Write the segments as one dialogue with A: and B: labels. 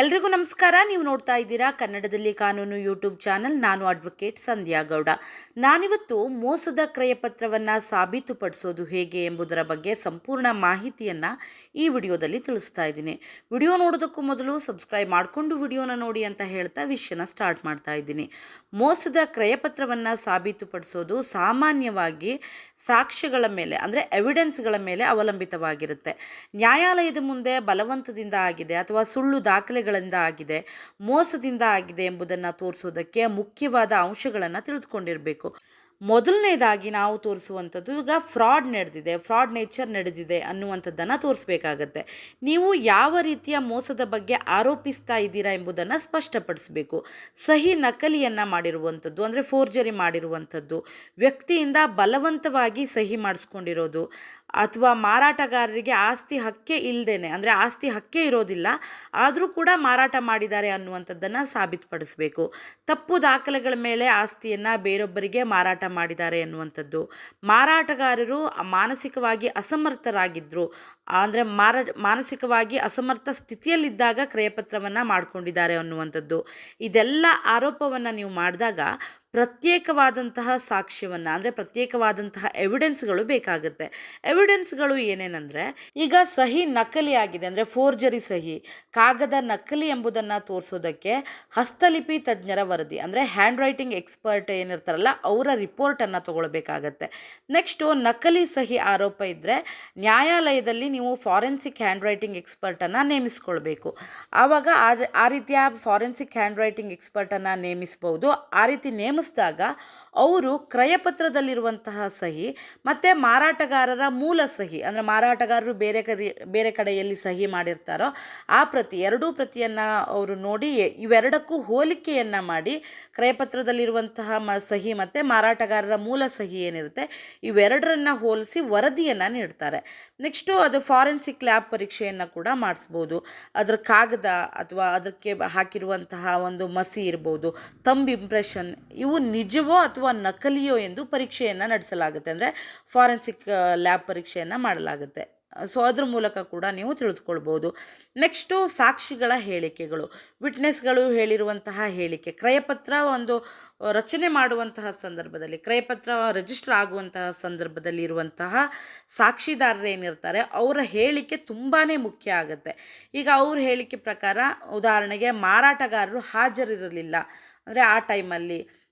A: ಎಲ್ರಿಗೂ ನಮಸ್ಕಾರ. ನೀವು ನೋಡ್ತಾ ಇದ್ದೀರಾ ಕನ್ನಡದಲ್ಲಿ ಕಾನೂನು ಯೂಟ್ಯೂಬ್ ಚಾನಲ್. ನಾನು ಅಡ್ವೊಕೇಟ್ ಸಂಧ್ಯಾ ಗೌಡ. ನಾನಿವತ್ತು ಮೋಸದ ಕ್ರಯಪತ್ರವನ್ನು ಸಾಬೀತುಪಡಿಸೋದು ಹೇಗೆ ಎಂಬುದರ ಬಗ್ಗೆ ಸಂಪೂರ್ಣ ಮಾಹಿತಿಯನ್ನು ಈ ವಿಡಿಯೋದಲ್ಲಿ ತಿಳಿಸ್ತಾ ಇದ್ದೀನಿ. ವಿಡಿಯೋ ನೋಡೋದಕ್ಕೂ ಮೊದಲು ಸಬ್ಸ್ಕ್ರೈಬ್ ಮಾಡಿಕೊಂಡು ವಿಡಿಯೋನ ನೋಡಿ ಅಂತ ಹೇಳ್ತಾ ವಿಷಯನ ಸ್ಟಾರ್ಟ್ ಮಾಡ್ತಾ ಇದ್ದೀನಿ. ಮೋಸದ ಕ್ರಯಪತ್ರವನ್ನು ಸಾಬೀತುಪಡಿಸೋದು ಸಾಮಾನ್ಯವಾಗಿ ಸಾಕ್ಷ್ಯಗಳ ಮೇಲೆ, ಅಂದರೆ ಎವಿಡೆನ್ಸ್ಗಳ ಮೇಲೆ ಅವಲಂಬಿತವಾಗಿರುತ್ತೆ. ನ್ಯಾಯಾಲಯದ ಮುಂದೆ ಬಲವಂತದಿಂದ ಆಗಿದೆ, ಅಥವಾ ಸುಳ್ಳು ದಾಖಲೆಗಳಿಂದ ಆಗಿದೆ ಮೋಸದಿಂದ ಆಗಿದೆ ಎಂಬುದನ್ನು ತೋರಿಸೋದಕ್ಕೆ ಮುಖ್ಯವಾದ ಅಂಶಗಳನ್ನು ತಿಳಿದುಕೊಂಡಿರಬೇಕು. ಮೊದಲನೇದಾಗಿ ನಾವು ತೋರಿಸುವಂಥದ್ದು ಈಗ ಫ್ರಾಡ್ ನಡೆದಿದೆ, ಫ್ರಾಡ್ ನೇಚರ್ ನಡೆದಿದೆ ಅನ್ನುವಂಥದ್ದನ್ನು ತೋರಿಸ್ಬೇಕಾಗತ್ತೆ. ನೀವು ಯಾವ ರೀತಿಯ ಮೋಸದ ಬಗ್ಗೆ ಆರೋಪಿಸ್ತಾ ಇದ್ದೀರಾ ಎಂಬುದನ್ನು ಸ್ಪಷ್ಟಪಡಿಸಬೇಕು. ಸಹಿ ನಕಲಿಯನ್ನು ಮಾಡಿರುವಂಥದ್ದು, ಅಂದರೆ ಫೋರ್ಜರಿ ಮಾಡಿರುವಂಥದ್ದು, ವ್ಯಕ್ತಿಯಿಂದ ಬಲವಂತವಾಗಿ ಸಹಿ ಮಾಡಿಸ್ಕೊಂಡಿರೋದು ಅಥವಾ ಮಾರಾಟಗಾರರಿಗೆ ಆಸ್ತಿ ಹಕ್ಕೆ ಇಲ್ಲದೇನೆ ಅಂದರೆ ಆಸ್ತಿ ಹಕ್ಕೇ ಇರೋದಿಲ್ಲ, ಆದರೂ ಕೂಡ ಮಾರಾಟ ಮಾಡಿದ್ದಾರೆ ಅನ್ನುವಂಥದ್ದನ್ನು ಸಾಬೀತುಪಡಿಸಬೇಕು. ತಪ್ಪು ದಾಖಲೆಗಳ ಮೇಲೆ ಆಸ್ತಿಯನ್ನು ಬೇರೊಬ್ಬರಿಗೆ ಮಾರಾಟ ಮಾಡಿದ್ದಾರೆ ಅನ್ನುವಂಥದ್ದು. ಮಾರಾಟಗಾರರು ಮಾನಸಿಕವಾಗಿ ಅಸಮರ್ಥರಾಗಿದ್ದರು ಅಂದರೆ ಮಾರ, ಮಾನಸಿಕವಾಗಿ ಅಸಮರ್ಥ ಸ್ಥಿತಿಯಲ್ಲಿದ್ದಾಗ ಕ್ರಯಪತ್ರವನ್ನು ಮಾಡಿಕೊಂಡಿದ್ದಾರೆ ಅನ್ನುವಂಥದ್ದು. ಇದೆಲ್ಲ ಆರೋಪವನ್ನು ನೀವು ಮಾಡಿದಾಗ ಪ್ರತ್ಯೇಕವಾದಂತಹ ಸಾಕ್ಷ್ಯವನ್ನು ಅಂದರೆ ಪ್ರತ್ಯೇಕವಾದಂತಹ ಎವಿಡೆನ್ಸ್ಗಳು ಬೇಕಾಗುತ್ತೆ. ಎವಿಡೆನ್ಸ್ಗಳು ಏನೇನೆಂದರೆ ಈಗ ಸಹಿ ನಕಲಿ ಆಗಿದೆ ಅಂದರೆ ಫೋರ್ಜರಿ ಸಹಿ, ಕಾಗದ ನಕಲಿ ಎಂಬುದನ್ನು ತೋರಿಸೋದಕ್ಕೆ ಹಸ್ತಲಿಪಿ ತಜ್ಞರ ವರದಿ ಅಂದರೆ ಹ್ಯಾಂಡ್ ರೈಟಿಂಗ್ ಎಕ್ಸ್ಪರ್ಟ್ ಏನಿರ್ತಾರಲ್ಲ ಅವರ ರಿಪೋರ್ಟನ್ನು ತಗೊಳ್ಬೇಕಾಗತ್ತೆ. ನೆಕ್ಸ್ಟು ನಕಲಿ ಸಹಿ ಆರೋಪ ಇದ್ದರೆ ನ್ಯಾಯಾಲಯದಲ್ಲಿ ನೀವು ಫಾರೆನ್ಸಿಕ್ ಹ್ಯಾಂಡ್ ರೈಟಿಂಗ್ ಎಕ್ಸ್ಪರ್ಟನ್ನು ನೇಮಿಸ್ಕೊಳ್ಬೇಕು. ಆವಾಗ ಆ ರೀತಿಯ ಫಾರೆನ್ಸಿಕ್ ಹ್ಯಾಂಡ್ ರೈಟಿಂಗ್ ಎಕ್ಸ್ಪರ್ಟನ್ನು ನೇಮಿಸ್ಬೋದು. ಆ ರೀತಿ ನೇಮಿಸಿದಾಗ ಅವರು ಕ್ರಯಪತ್ರದಲ್ಲಿರುವಂತಹ ಸಹಿ ಮತ್ತು ಮಾರಾಟಗಾರರ ಮೂಲ ಸಹಿ, ಅಂದರೆ ಮಾರಾಟಗಾರರು ಬೇರೆ ಕಡೆ ಬೇರೆ ಕಡೆಯಲ್ಲಿ ಸಹಿ ಮಾಡಿರ್ತಾರೋ ಆ ಪ್ರತಿ, ಎರಡೂ ಪ್ರತಿಯನ್ನು ಅವರು ನೋಡಿ ಇವೆರಡಕ್ಕೂ ಹೋಲಿಕೆಯನ್ನು ಮಾಡಿ ಕ್ರಯಪತ್ರದಲ್ಲಿರುವಂತಹ ಮ, ಸಹಿ ಮತ್ತು ಮಾರಾಟಗಾರರ ಮೂಲ ಸಹಿ ಏನಿರುತ್ತೆ, ಇವೆರಡರನ್ನು ಹೋಲಿಸಿ ವರದಿಯನ್ನು ನೀಡ್ತಾರೆ. ನೆಕ್ಸ್ಟು ಅದು ಫಾರೆನ್ಸಿಕ್ ಲ್ಯಾಬ್ ಪರೀಕ್ಷೆಯನ್ನು ಕೂಡ ಮಾಡಿಸ್ಬೋದು. ಅದರ ಕಾಗದ ಅಥವಾ ಅದಕ್ಕೆ ಹಾಕಿರುವಂತಹ ಒಂದು ಮಸಿ ಇರ್ಬೋದು ತಂಬ್ ಇಂಪ್ರೆಷನ್ ಇವು ನಿಜವೋ ಅಥವಾ ನಕಲಿಯೋ ಎಂದು ಪರೀಕ್ಷೆಯನ್ನು ನಡೆಸಲಾಗುತ್ತೆ. ಅಂದರೆ ಫಾರೆನ್ಸಿಕ್ ಲ್ಯಾಬ್ ಪರೀಕ್ಷೆಯನ್ನು ಮಾಡಲಾಗುತ್ತೆ. ಸೊ ಅದ್ರ ಮೂಲಕ ಕೂಡ ನೀವು ತಿಳಿದುಕೊಳ್ಬೋದು. ನೆಕ್ಸ್ಟು ಸಾಕ್ಷಿಗಳ ಹೇಳಿಕೆಗಳು. ವಿಟ್ನೆಸ್ಗಳು ಹೇಳಿರುವಂತಹ ಹೇಳಿಕೆ. ಕ್ರಯಪತ್ರ ಒಂದು ರಚನೆ ಮಾಡುವಂತಹ ಸಂದರ್ಭದಲ್ಲಿ, ಕ್ರಯಪತ್ರ ರಿಜಿಸ್ಟರ್ ಆಗುವಂತಹ ಸಂದರ್ಭದಲ್ಲಿ ಇರುವಂತಹ ಸಾಕ್ಷಿದಾರರು ಏನಿರ್ತಾರೆ, ಅವರ ಹೇಳಿಕೆ ತುಂಬಾ ಮುಖ್ಯ ಆಗುತ್ತೆ. ಈಗ ಅವ್ರ ಹೇಳಿಕೆ ಪ್ರಕಾರ, ಉದಾಹರಣೆಗೆ ಮಾರಾಟಗಾರರು ಹಾಜರಿರಲಿಲ್ಲ. ಅಂದರೆ ಆ ಟೈಮಲ್ಲಿ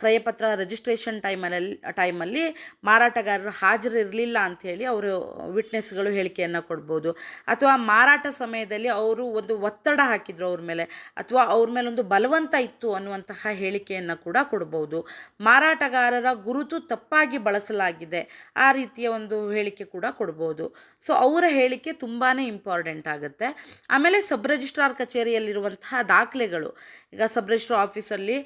A: ಕ್ರಯಪತ್ರ ರಿಜಿಸ್ಟ್ರೇಷನ್ ಟೈಮಲ್ಲಿ ಟೈಮಲ್ಲಿ ಮಾರಾಟಗಾರರು ಹಾಜರಿರಲಿಲ್ಲ ಅಂಥೇಳಿ ಅವರು ವಿಟ್ನೆಸ್ಗಳು ಹೇಳಿಕೆಯನ್ನು ಕೊಡ್ಬೋದು. ಅಥವಾ ಮಾರಾಟ ಸಮಯದಲ್ಲಿ ಅವರು ಒಂದು ಒತ್ತಡ ಹಾಕಿದ್ರು ಅವ್ರ ಮೇಲೆ, ಅಥವಾ ಅವ್ರ ಮೇಲೆ ಒಂದು ಬಲವಂತ ಇತ್ತು ಅನ್ನುವಂತಹ ಹೇಳಿಕೆಯನ್ನು ಕೂಡ ಕೊಡ್ಬೋದು. ಮಾರಾಟಗಾರರ ಗುರುತು ತಪ್ಪಾಗಿ ಬಳಸಲಾಗಿದೆ ಆ ರೀತಿಯ ಒಂದು ಹೇಳಿಕೆ ಕೂಡ ಕೊಡ್ಬೋದು. ಸೊ ಅವರ ಹೇಳಿಕೆ ತುಂಬಾ ಇಂಪಾರ್ಟೆಂಟ್ ಆಗುತ್ತೆ. ಆಮೇಲೆ ಸಬ್ ರಿಜಿಸ್ಟ್ರಾರ್ ಕಚೇರಿಯಲ್ಲಿರುವಂತಹ ದಾಖಲೆಗಳು. ಈಗ ಸಬ್ ರಿಜಿಸ್ಟ್ರಾರ್ ಆಫೀಸಲ್ಲಿ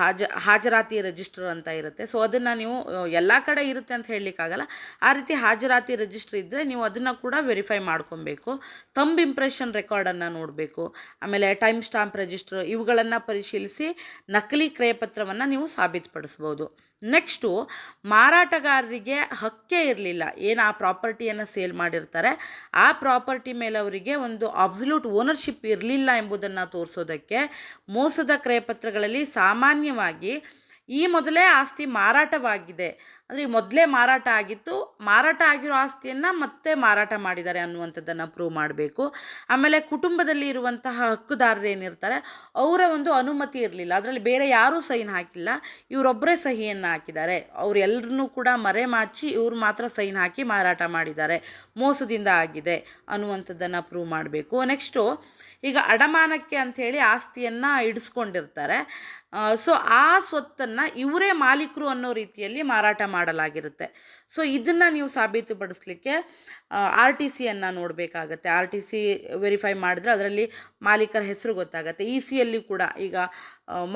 A: ಹಾಜ ಹಾಜರಾತಿ ರಿಜಿಸ್ಟರ್ ಅಂತ ಇರುತ್ತೆ. ಸೊ ಅದನ್ನು ನೀವು ಎಲ್ಲ ಕಡೆ ಇರುತ್ತೆ ಅಂತ ಹೇಳಲಿಕ್ಕಾಗಲ್ಲ. ಆ ರೀತಿ ಹಾಜರಾತಿ ರಿಜಿಸ್ಟರ್ ಇದ್ದರೆ ನೀವು ಅದನ್ನು ಕೂಡ ವೆರಿಫೈ ಮಾಡ್ಕೊಬೇಕು. ತಂಬ್ ಇಂಪ್ರೆಷನ್ ರೆಕಾರ್ಡನ್ನು ನೋಡಬೇಕು. ಆಮೇಲೆ ಟೈಮ್ ಸ್ಟಾಂಪ್ ರಿಜಿಸ್ಟರ್ ಇವುಗಳನ್ನು ಪರಿಶೀಲಿಸಿ ನಕಲಿ ಕ್ರಯಪತ್ರವನ್ನು ನೀವು ಸಾಬೀತುಪಡಿಸ್ಬೋದು. ನೆಕ್ಸ್ಟು ಮಾರಾಟಗಾರರಿಗೆ ಹಕ್ಕೇ ಇರಲಿಲ್ಲ. ಏನು ಆ ಪ್ರಾಪರ್ಟಿಯನ್ನು ಸೇಲ್ ಮಾಡಿರ್ತಾರೆ? ಆ ಪ್ರಾಪರ್ಟಿ ಮೇಲೆ ಅವರಿಗೆ ಒಂದು ಅಬ್ಸಲ್ಯೂಟ್ ಓನರ್ಶಿಪ್ ಇರಲಿಲ್ಲ ಎಂಬುದನ್ನು ತೋರಿಸೋದಕ್ಕೆ ಮೋಸದ ಕ್ರಯಪತ್ರಗಳಲ್ಲಿ ಸಾಮಾನ್ಯವಾಗಿ ಈ ಮೊದಲೇ ಆಸ್ತಿ ಮಾರಾಟವಾಗಿದೆ. ಅಂದರೆ ಈ ಮೊದಲೇ ಮಾರಾಟ ಆಗಿತ್ತು. ಮಾರಾಟ ಆಗಿರೋ ಆಸ್ತಿಯನ್ನು ಮತ್ತೆ ಮಾರಾಟ ಮಾಡಿದ್ದಾರೆ ಅನ್ನುವಂಥದ್ದನ್ನು ಪ್ರೂವ್ ಮಾಡಬೇಕು. ಆಮೇಲೆ ಕುಟುಂಬದಲ್ಲಿ ಇರುವಂತಹ ಹಕ್ಕುದಾರರು ಏನಿರ್ತಾರೆ, ಅವರ ಒಂದು ಅನುಮತಿ ಇರಲಿಲ್ಲ. ಅದರಲ್ಲಿ ಬೇರೆ ಯಾರೂ ಸೈನ್ ಹಾಕಿಲ್ಲ. ಇವರೊಬ್ಬರೇ ಸಹಿಯನ್ನು ಹಾಕಿದ್ದಾರೆ. ಅವರೆಲ್ಲರನ್ನೂ ಕೂಡ ಮರೆಮಾಚಿ ಇವರು ಮಾತ್ರ ಸೈನ್ ಹಾಕಿ ಮಾರಾಟ ಮಾಡಿದ್ದಾರೆ. ಮೋಸದಿಂದ ಆಗಿದೆ ಅನ್ನುವಂಥದ್ದನ್ನು ಪ್ರೂವ್ ಮಾಡಬೇಕು. ನೆಕ್ಸ್ಟು ಈಗ ಅಡಮಾನಕ್ಕೆ ಅಂಥೇಳಿ ಆಸ್ತಿಯನ್ನು ಇಡಿಸ್ಕೊಂಡಿರ್ತಾರೆ. ಸೊ ಆ ಸ್ವತ್ತನ್ನು ಇವರೇ ಮಾಲೀಕರು ಅನ್ನೋ ರೀತಿಯಲ್ಲಿ ಮಾರಾಟ ಮಾಡಲಾಗಿರುತ್ತೆ. ಸೊ ಇದನ್ನು ನೀವು ಸಾಬೀತುಪಡಿಸ್ಲಿಕ್ಕೆ ಆರ್ ಟಿ ಸಿಯನ್ನು ನೋಡಬೇಕಾಗತ್ತೆ. ಆರ್ ಟಿ ಸಿ ವೆರಿಫೈ ಮಾಡಿದ್ರೆ ಅದರಲ್ಲಿ ಮಾಲೀಕರ ಹೆಸರು ಗೊತ್ತಾಗುತ್ತೆ. ಇ ಸಿಯಲ್ಲಿ ಕೂಡ ಈಗ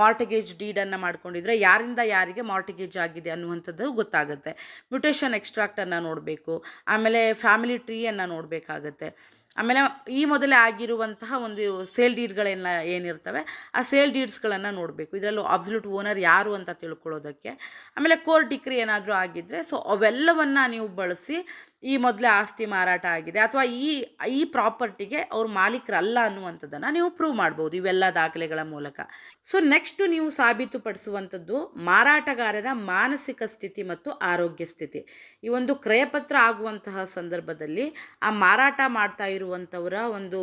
A: ಮಾರ್ಟಿಗೇಜ್ ಡೀಡನ್ನು ಮಾಡ್ಕೊಂಡಿದ್ರೆ ಯಾರಿಂದ ಯಾರಿಗೆ ಮಾರ್ಟಿಗೇಜ್ ಆಗಿದೆ ಅನ್ನುವಂಥದ್ದು ಗೊತ್ತಾಗುತ್ತೆ. ಮ್ಯೂಟೇಷನ್ ಎಕ್ಸ್ಟ್ರಾಕ್ಟನ್ನು ನೋಡಬೇಕು. ಆಮೇಲೆ ಫ್ಯಾಮಿಲಿ ಟ್ರೀಯನ್ನು ನೋಡಬೇಕಾಗತ್ತೆ. ಆಮೇಲೆ ಈ ಮೊದಲೇ ಆಗಿರುವಂತಹ ಒಂದು ಸೇಲ್ ಡೀಡ್ಗಳೆಲ್ಲ ಏನಿರ್ತವೆ, ಆ ಸೇಲ್ ಡೀಡ್ಸ್ಗಳನ್ನು ನೋಡಬೇಕು. ಇದರಲ್ಲೂ ಅಬ್ಸಲ್ಯೂಟ್ ಓನರ್ ಯಾರು ಅಂತ ತಿಳ್ಕೊಳ್ಳೋದಕ್ಕೆ. ಆಮೇಲೆ ಕೋರ್ಟ್ ಡಿಕ್ರಿ ಏನಾದರೂ ಆಗಿದ್ದರೆ ಸೊ ಅವೆಲ್ಲವನ್ನು ನೀವು ಬಳಸಿ ಈ ಮೊದಲೇ ಆಸ್ತಿ ಮಾರಾಟ ಆಗಿದೆ ಅಥವಾ ಈ ಈ ಪ್ರಾಪರ್ಟಿಗೆ ಅವ್ರ ಮಾಲೀಕರಲ್ಲ ಅನ್ನುವಂಥದ್ದನ್ನು ನೀವು ಪ್ರೂವ್ ಮಾಡ್ಬೋದು ಇವೆಲ್ಲ ದಾಖಲೆಗಳ ಮೂಲಕ. ಸೊ ನೆಕ್ಸ್ಟು ನೀವು ಸಾಬೀತುಪಡಿಸುವಂಥದ್ದು ಮಾರಾಟಗಾರರ ಮಾನಸಿಕ ಸ್ಥಿತಿ ಮತ್ತು ಆರೋಗ್ಯ ಸ್ಥಿತಿ. ಈ ಒಂದು ಕ್ರಯಪತ್ರ ಆಗುವಂತಹ ಸಂದರ್ಭದಲ್ಲಿ ಆ ಮಾರಾಟ ಮಾಡ್ತಾ ಇರುವಂಥವರ ಒಂದು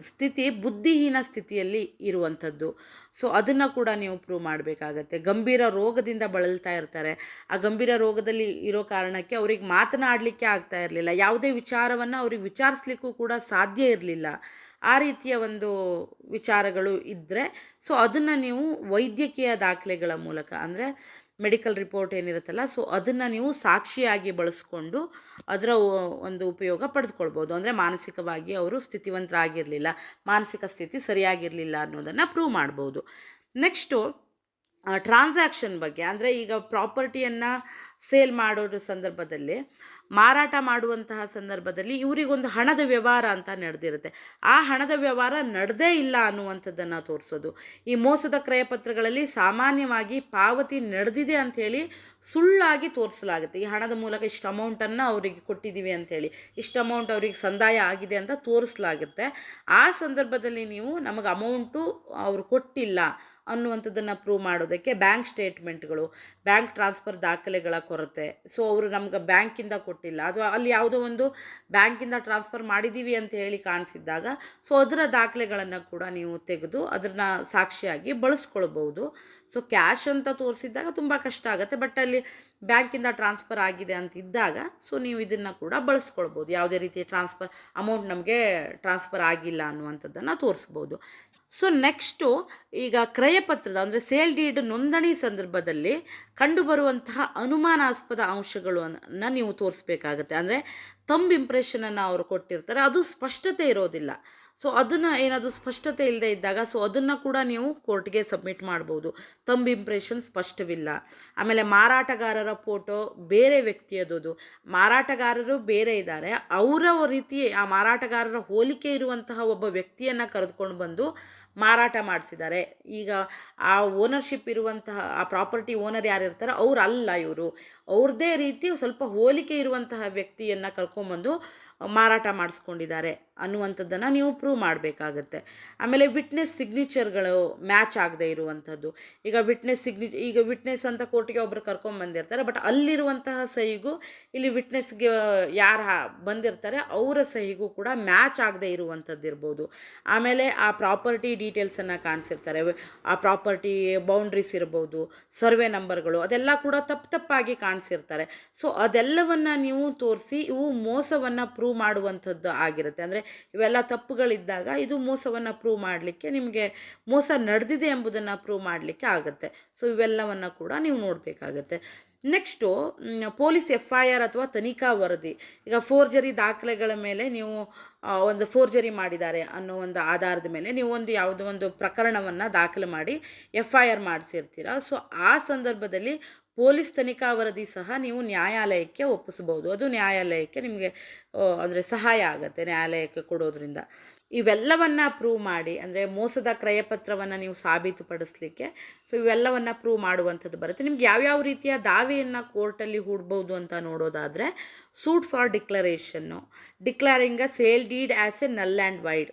A: ಸ್ಥಿತಿ ಬುದ್ಧಿಹೀನ ಸ್ಥಿತಿಯಲ್ಲಿ ಇರುವಂಥದ್ದು. ಸೊ ಅದನ್ನು ಕೂಡ ನೀವು ಪ್ರೂವ್ ಮಾಡಬೇಕಾಗತ್ತೆ. ಗಂಭೀರ ರೋಗದಿಂದ ಬಳಲ್ತಾ ಇರ್ತಾರೆ. ಆ ಗಂಭೀರ ರೋಗದಲ್ಲಿ ಇರೋ ಕಾರಣಕ್ಕೆ ಅವ್ರಿಗೆ ಮಾತನಾಡಲಿಕ್ಕೆ ಇರಲಿಲ್ಲ. ಯಾವುದೇ ವಿಚಾರವನ್ನು ಅವ್ರಿಗೆ ವಿಚಾರಿಸ್ಲಿಕ್ಕೂ ಕೂಡ ಸಾಧ್ಯ ಇರಲಿಲ್ಲ. ಆ ರೀತಿಯ ಒಂದು ವಿಚಾರಗಳು ಇದ್ದರೆ ಸೊ ಅದನ್ನು ನೀವು ವೈದ್ಯಕೀಯ ದಾಖಲೆಗಳ ಮೂಲಕ, ಅಂದರೆ ಮೆಡಿಕಲ್ ರಿಪೋರ್ಟ್ ಏನಿರುತ್ತಲ್ಲ, ಸೊ ಅದನ್ನು ನೀವು ಸಾಕ್ಷಿಯಾಗಿ ಬಳಸ್ಕೊಂಡು ಅದರ ಒಂದು ಉಪಯೋಗ ಪಡೆದುಕೊಳ್ಬೋದು. ಅಂದರೆ ಮಾನಸಿಕವಾಗಿ ಅವರು ಸ್ಥಿತಿವಂತರಾಗಿರಲಿಲ್ಲ. ಮಾನಸಿಕ ಸ್ಥಿತಿ ಸರಿಯಾಗಿರಲಿಲ್ಲ ಅನ್ನೋದನ್ನು ಪ್ರೂವ್ ಮಾಡ್ಬೋದು. ನೆಕ್ಸ್ಟು ಟ್ರಾನ್ಸಾಕ್ಷನ್ ಬಗ್ಗೆ, ಅಂದರೆ ಈಗ ಪ್ರಾಪರ್ಟಿಯನ್ನು ಸೇಲ್ ಮಾಡೋ ಸಂದರ್ಭದಲ್ಲಿ ಮಾರಾಟ ಮಾಡುವಂತಹ ಸಂದರ್ಭದಲ್ಲಿ ಇವರಿಗೊಂದು ಹಣದ ವ್ಯವಹಾರ ಅಂತ ನಡೆದಿರುತ್ತೆ. ಆ ಹಣದ ವ್ಯವಹಾರ ನಡೆದೇ ಇಲ್ಲ ಅನ್ನುವಂಥದ್ದನ್ನು ತೋರಿಸೋದು. ಈ ಮೋಸದ ಕ್ರಯಪತ್ರಗಳಲ್ಲಿ ಸಾಮಾನ್ಯವಾಗಿ ಪಾವತಿ ನಡೆದಿದೆ ಅಂಥೇಳಿ ಸುಳ್ಳಾಗಿ ತೋರಿಸಲಾಗುತ್ತೆ. ಈ ಹಣದ ಮೂಲಕ ಇಷ್ಟು ಅಮೌಂಟನ್ನು ಅವರಿಗೆ ಕೊಟ್ಟಿದ್ದೀವಿ ಅಂಥೇಳಿ ಇಷ್ಟು ಅಮೌಂಟ್ ಅವರಿಗೆ ಸಂದಾಯ ಆಗಿದೆ ಅಂತ ತೋರಿಸಲಾಗುತ್ತೆ. ಆ ಸಂದರ್ಭದಲ್ಲಿ ನೀವು ನಮಗೆ ಅಮೌಂಟು ಅವರು ಕೊಟ್ಟಿಲ್ಲ ಅನ್ನುವಂಥದ್ದನ್ನು ಪ್ರೂವ್ ಮಾಡೋದಕ್ಕೆ ಬ್ಯಾಂಕ್ ಸ್ಟೇಟ್ಮೆಂಟ್ಗಳು ಬ್ಯಾಂಕ್ ಟ್ರಾನ್ಸ್ಫರ್ ದಾಖಲೆಗಳ ಕೊರತೆ. ಸೊ ಅವರು ನಮ್ಗೆ ಬ್ಯಾಂಕಿಂದ ಕೊಟ್ಟಿಲ್ಲ. ಅಥವಾ ಅಲ್ಲಿ ಯಾವುದೋ ಒಂದು ಬ್ಯಾಂಕಿಂದ ಟ್ರಾನ್ಸ್ಫರ್ ಮಾಡಿದ್ದೀವಿ ಅಂತ ಹೇಳಿ ಕಾಣಿಸಿದ್ದಾಗ ಸೊ ಅದರ ದಾಖಲೆಗಳನ್ನು ಕೂಡ ನೀವು ತೆಗೆದು ಅದನ್ನು ಸಾಕ್ಷಿಯಾಗಿ ಬಳಸ್ಕೊಳ್ಬೋದು ಸೊ ಕ್ಯಾಶ್ ಅಂತ ತೋರಿಸಿದ್ದಾಗ ತುಂಬ ಕಷ್ಟ ಆಗುತ್ತೆ. ಬಟ್ ಅಲ್ಲಿ ಬ್ಯಾಂಕಿಂದ ಟ್ರಾನ್ಸ್ಫರ್ ಆಗಿದೆ ಅಂತ ಇದ್ದಾಗ ಸೊ ನೀವು ಇದನ್ನು ಕೂಡ ಬಳಸ್ಕೊಳ್ಬೋದು ಯಾವುದೇ ರೀತಿ ಟ್ರಾನ್ಸ್ಫರ್ ಅಮೌಂಟ್ ನಮಗೆ ಟ್ರಾನ್ಸ್ಫರ್ ಆಗಿಲ್ಲ ಅನ್ನುವಂಥದ್ದನ್ನು ತೋರಿಸ್ಬೋದು ಸೊ ನೆಕ್ಸ್ಟು ಈಗ ಕ್ರಯಪತ್ರದ, ಅಂದರೆ ಸೇಲ್ ಡೀಡ್ ನೋಂದಣಿ ಸಂದರ್ಭದಲ್ಲಿ ಕಂಡುಬರುವಂತಹ ಅನುಮಾನಾಸ್ಪದ ಅಂಶಗಳನ್ನು ನೀವು ತೋರಿಸ್ಬೇಕಾಗತ್ತೆ. ಅಂದರೆ ತಂಬ್ ಇಂಪ್ರೆಷನನ್ನು ಅವರು ಕೊಟ್ಟಿರ್ತಾರೆ. ಅದು ಸ್ಪಷ್ಟತೆ ಇರೋದಿಲ್ಲ. ಸೊ ಅದನ್ನು ಏನಾದರೂ ಸ್ಪಷ್ಟತೆ ಇಲ್ಲದೆ ಇದ್ದಾಗ ಸೊ ಅದನ್ನು ಕೂಡ ನೀವು ಕೋರ್ಟ್ಗೆ ಸಬ್ಮಿಟ್ ಮಾಡ್ಬೋದು. ತಂಬ್ ಇಂಪ್ರೆಷನ್ ಸ್ಪಷ್ಟವಿಲ್ಲ. ಆಮೇಲೆ ಮಾರಾಟಗಾರರ ಫೋಟೋ ಬೇರೆ ವ್ಯಕ್ತಿಯದು ಮಾರಾಟಗಾರರು ಬೇರೆ ಇದ್ದಾರೆ. ಅವರ ರೀತಿ ಆ ಮಾರಾಟಗಾರರ ಹೋಲಿಕೆ ಇರುವಂತಹ ಒಬ್ಬ ವ್ಯಕ್ತಿಯನ್ನು ಕರೆದುಕೊಂಡು ಬಂದು ಮಾರಾಟ ಮಾಡಿಸಿದ್ದಾರೆ. ಈಗ ಆ ಓನರ್ಶಿಪ್ ಇರುವಂತಹ, ಆ ಪ್ರಾಪರ್ಟಿ ಓನರ್ ಯಾರು ಇರ್ತಾರೋ ಅವ್ರು ಅಲ್ಲ ಇವರು. ಅವ್ರದ್ದೇ ರೀತಿ ಸ್ವಲ್ಪ ಹೋಲಿಕೆ ಇರುವಂತಹ ವ್ಯಕ್ತಿಯನ್ನು ಕರ್ಕೊಂಬಂದು ಮಾರಾಟ ಮಾಡಿಸ್ಕೊಂಡಿದ್ದಾರೆ ಅನ್ನುವಂಥದ್ದನ್ನು ನೀವು ಪ್ರೂವ್ ಮಾಡಬೇಕಾಗತ್ತೆ. ಆಮೇಲೆ ವಿಟ್ನೆಸ್ ಸಿಗ್ನೇಚರ್ಗಳು ಮ್ಯಾಚ್ ಆಗದೆ ಇರುವಂಥದ್ದು. ಈಗ ವಿಟ್ನೆಸ್ ಸಿಗ್ನೇಚ್ ಈಗ ವಿಟ್ನೆಸ್ ಅಂತ ಕೋರ್ಟಿಗೆ ಒಬ್ರು ಕರ್ಕೊಂಬಂದಿರ್ತಾರೆ ಬಟ್ ಅಲ್ಲಿರುವಂತಹ ಸಹಿಗೂ, ಇಲ್ಲಿ ವಿಟ್ನೆಸ್ಗೆ ಯಾರು ಬಂದಿರ್ತಾರೆ, ಅವರ ಸಹಿಗೂ ಕೂಡ ಮ್ಯಾಚ್ ಆಗದೆ ಇರುವಂಥದ್ದು ಇರ್ಬೋದು ಆಮೇಲೆ ಆ ಪ್ರಾಪರ್ಟಿ ಡೀಟೇಲ್ಸನ್ನು ಕಾಣಿಸಿರ್ತಾರೆ. ಆ ಪ್ರಾಪರ್ಟಿ ಬೌಂಡ್ರೀಸ್ ಇರ್ಬೋದು, ಸರ್ವೆ ನಂಬರ್ಗಳು ಅದೆಲ್ಲ ಕೂಡ ತಪ್ಪು ತಪ್ಪಾಗಿ ಕಾಣಿಸಿರ್ತಾರೆ. ಸೊ ಅದೆಲ್ಲವನ್ನು ನೀವು ತೋರಿಸಿ ಇವು ಮೋಸವನ್ನು ಪ್ರೂವ್ ಮಾಡುವಂಥದ್ದು ಆಗಿರುತ್ತೆ. ಅಂದರೆ ಇವೆಲ್ಲ ತಪ್ಪುಗಳಿದ್ದಾಗ ಇದು ಮೋಸವನ್ನು ಪ್ರೂವ್ ಮಾಡಲಿಕ್ಕೆ ನಿಮಗೆ ಮೋಸ ನಡೆದಿದೆ ಎಂಬುದನ್ನು ಪ್ರೂವ್ ಮಾಡಲಿಕ್ಕೆ ಆಗುತ್ತೆ. ಸೊ ಇವೆಲ್ಲವನ್ನು ಕೂಡ ನೀವು ನೋಡಬೇಕಾಗತ್ತೆ. Next police F I R ಅಥವಾ ತನಿಖಾ ವರದಿ. ಈಗ ಫೋರ್ಜರಿ ದಾಖಲೆಗಳ ಮೇಲೆ ನೀವು ಒಂದು ಫೋರ್ಜರಿ ಮಾಡಿದ್ದಾರೆ ಅನ್ನೋ ಒಂದು ಆಧಾರದ ಮೇಲೆ ನೀವು ಒಂದು ಯಾವುದೋ ಒಂದು ಪ್ರಕರಣವನ್ನು ದಾಖಲು ಮಾಡಿ ಎಫ್ ಐ ಆರ್ ಮಾಡಿಸಿರ್ತೀರ. ಸೊ ಆ ಸಂದರ್ಭದಲ್ಲಿ ಪೊಲೀಸ್ ತನಿಖಾ ವರದಿ ಸಹ ನೀವು ನ್ಯಾಯಾಲಯಕ್ಕೆ ಒಪ್ಪಿಸ್ಬೋದು ಅದು ನ್ಯಾಯಾಲಯಕ್ಕೆ ನಿಮಗೆ ಅಂದರೆ ಸಹಾಯ ಆಗುತ್ತೆ ನ್ಯಾಯಾಲಯಕ್ಕೆ ಕೊಡೋದ್ರಿಂದ. ಇವೆಲ್ಲವನ್ನು ಪ್ರೂವ್ ಮಾಡಿ, ಅಂದರೆ ಮೋಸದ ಕ್ರಯಪತ್ರವನ್ನು ನೀವು ಸಾಬೀತುಪಡಿಸ್ಲಿಕ್ಕೆ ಸೊ ಇವೆಲ್ಲವನ್ನು ಪ್ರೂವ್ ಮಾಡುವಂಥದ್ದು ಬರುತ್ತೆ. ನಿಮ್ಗೆ ಯಾವ್ಯಾವ ರೀತಿಯ ದಾವೆಯನ್ನು ಕೋರ್ಟಲ್ಲಿ ಹೂಡ್ಬೋದು ಅಂತ ನೋಡೋದಾದರೆ suit for ಡಿಕ್ಲರೇಷನ್ನು declaring a sale deed as a null and void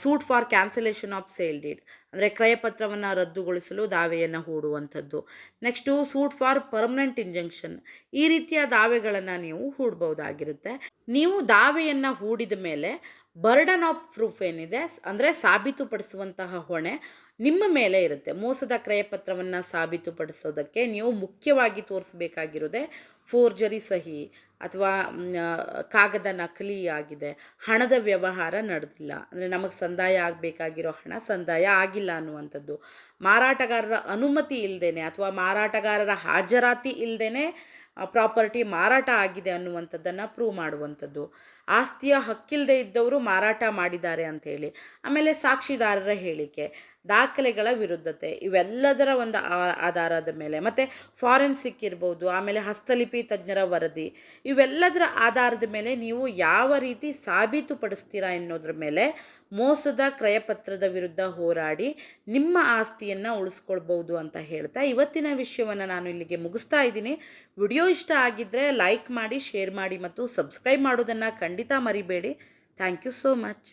A: suit for cancellation of sale deed ಅಂದರೆ ಕ್ರಯಪತ್ರವನ್ನು ರದ್ದುಗೊಳಿಸಲು ದಾವೆಯನ್ನು ಹೂಡುವಂಥದ್ದು. Next suit for permanent injunction ಈ ರೀತಿಯ ದಾವೆಗಳನ್ನು ನೀವು ಹೂಡ್ಬೋದಾಗಿರುತ್ತೆ ನೀವು ದಾವೆಯನ್ನು ಹೂಡಿದ ಮೇಲೆ ಬರ್ಡನ್ ಆಫ್ ಪ್ರೂಫ್ ಏನಿದೆ, ಅಂದರೆ ಸಾಬೀತುಪಡಿಸುವಂತಹ ಹೊಣೆ ನಿಮ್ಮ ಮೇಲೆ ಇರುತ್ತೆ. ಮೋಸದ ಕ್ರಯಪತ್ರವನ್ನು ಸಾಬೀತುಪಡಿಸೋದಕ್ಕೆ ನೀವು ಮುಖ್ಯವಾಗಿ ತೋರಿಸಬೇಕಾಗಿರೋದೇ ಫೋರ್ಜರಿ ಸಹಿ ಅಥವಾ ಕಾಗದ ನಕಲಿ ಆಗಿದೆ. ಹಣದ ವ್ಯವಹಾರ ನಡೆದಿಲ್ಲ. ಅಂದರೆ ನಮಗೆ ಸಂದಾಯ ಆಗಬೇಕಾಗಿರೋ ಹಣ ಸಂದಾಯ ಆಗಿಲ್ಲ ಅನ್ನುವಂಥದ್ದು. ಮಾರಾಟಗಾರರ ಅನುಮತಿ ಇಲ್ಲದೇ ಅಥವಾ ಮಾರಾಟಗಾರರ ಹಾಜರಾತಿ ಇಲ್ಲದೇ ಪ್ರಾಪರ್ಟಿ ಮಾರಾಟ ಆಗಿದೆ ಅನ್ನುವಂಥದ್ದನ್ನು ಪ್ರೂವ್ ಮಾಡುವಂಥದ್ದು. ಆಸ್ತಿಯ ಹಕ್ಕಿಲ್ಲದೆ ಇದ್ದವರು ಮಾರಾಟ ಮಾಡಿದ್ದಾರೆ ಅಂಥೇಳಿ ಆಮೇಲೆ ಸಾಕ್ಷಿದಾರರ ಹೇಳಿಕೆ. ದಾಖಲೆಗಳ ವಿರುದ್ಧತೆ, ಇವೆಲ್ಲದರ ಒಂದು ಆಧಾರದ ಮೇಲೆ. ಮತ್ತು ಫಾರೆನ್ಸಿಕ್ ಇರ್ಬೋದು, ಆಮೇಲೆ ಹಸ್ತಲಿಪಿ ತಜ್ಞರ ವರದಿ, ಇವೆಲ್ಲದರ ಆಧಾರದ ಮೇಲೆ ನೀವು ಯಾವ ರೀತಿ ಸಾಬೀತುಪಡಿಸ್ತೀರಾ ಎನ್ನೋದ್ರ ಮೇಲೆ ಮೋಸದ ಕ್ರಯಪತ್ರದ ವಿರುದ್ಧ ಹೋರಾಡಿ ನಿಮ್ಮ ಆಸ್ತಿಯನ್ನು ಉಳಿಸ್ಕೊಳ್ಬೋದು ಅಂತ ಹೇಳ್ತಾ ಇವತ್ತಿನ ವಿಷಯವನ್ನು ನಾನು ಇಲ್ಲಿಗೆ ಮುಗಿಸ್ತಾ ಇದ್ದೀನಿ. ವಿಡಿಯೋ ಇಷ್ಟ ಆಗಿದ್ದರೆ ಲೈಕ್ ಮಾಡಿ, ಶೇರ್ ಮಾಡಿ ಮತ್ತು ಸಬ್ಸ್ಕ್ರೈಬ್ ಮಾಡೋದನ್ನು ಖಂಡಿತ ಮರಿಬೇಡಿ. Thank you so much.